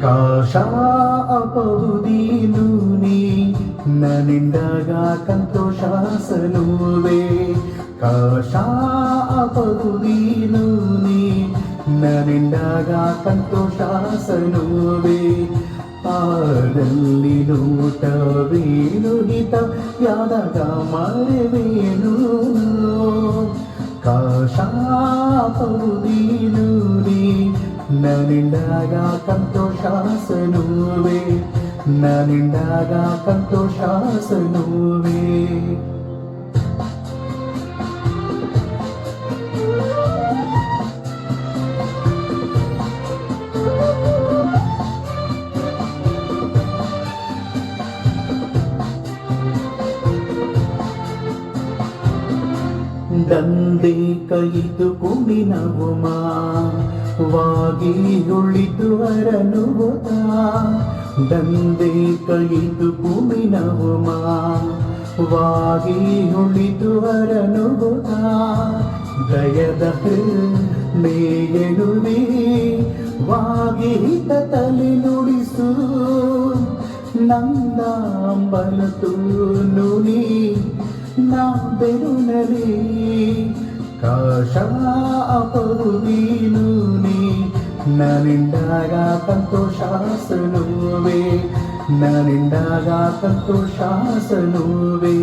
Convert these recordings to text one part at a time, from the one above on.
ಆಶಾ ಅಪಹುದೀನು ನೀ ನನ್ನಿಂದಾಗ ಸಂತೋಷಾಸನುವೆ ಕಾಶಾ ಅಪಹುದೀನು ನೀ ನನ್ನಿಂದಾಗ ಸಂತೋಷಾಸನುವೆ ಆದಲ್ಲಿ ನೋಟವೇನು ಹಿತ ಯಾದಾಗ ಮರೆವೇನು ಕಾಶಾಪುದೀನು ನೀ ನನ್ನಿಂದಾಗ ಸಂತೋಷಾಸನುವೆ ನನ್ನಿಂದಾಗ ಸಂತೋಷಾಸನುವೆ ದಂದೆ ಕೈದು ಕುಂಡಿನವುಮಾ ವಾಗಿ ನುಳಿದು ಅರನುವುದ ದಂದೆ ಕಳಿತು ಭೂಮಿ ನವುಮ ವಾಗಿ ನುಳಿದು ದಯದ ಮೇಯಣುವೆ ವಾಗಿ ಹಿತ ತಲೆ ನುಡಿಸು. ನಂದಾಂಬಲತು ನುನಿ ನಾ. ಬೆರುನಲಿ ಕಾಶ ಅಪರು ನೀನು. బెరునలే కాశాపరుదీను నా నిండాగా సంతోషాసనువే నా నిండాగా సంతోషాసనువే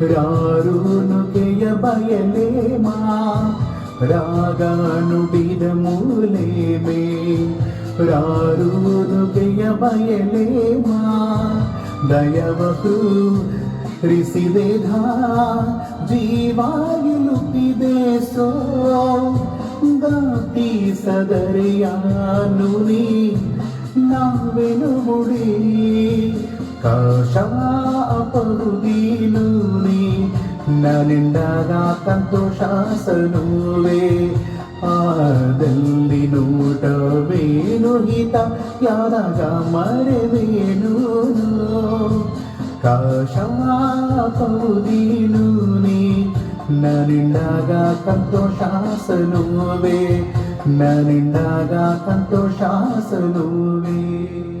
ರಾಗಾನುಡಿದ ಮೂಲೇಮೇ ರಾರೂನುಗೆಯ ಬಯಲೇಮಾ ರಾಗಾನುಡಿದ ಮೂಲೇಮೇ ರಾರೂನುಗೆಯ ಬಯಲೇಮಾ ದಯವಹು ರಿಸಿದೆಧಾ ಜೀವಾಗಿಲುತ್ತಿದೆ ಸೋ ಗಾತಿ ಸದರಿಯಾನು ನೀ ಸಂತೋಷಾಪರು ನೀನು ನೀ ನನ್ನಿಂದಾದ ಸಂತೋಷ ಸನುವೆ ಆದಲ್ಲಿ ನೋಟವೇನು ಹಿತ ಯಾದಾಗ ಮರೆವೇನು ಕಾಶಮಾಪರು ನೀನು ನೀ ನನ್ನಿಂದಾಗ ಸಂತೋಷ ಸನುವೆ ನನ್ನಿಂದಾಗ ಸಂತೋಷ ಸನುವೇ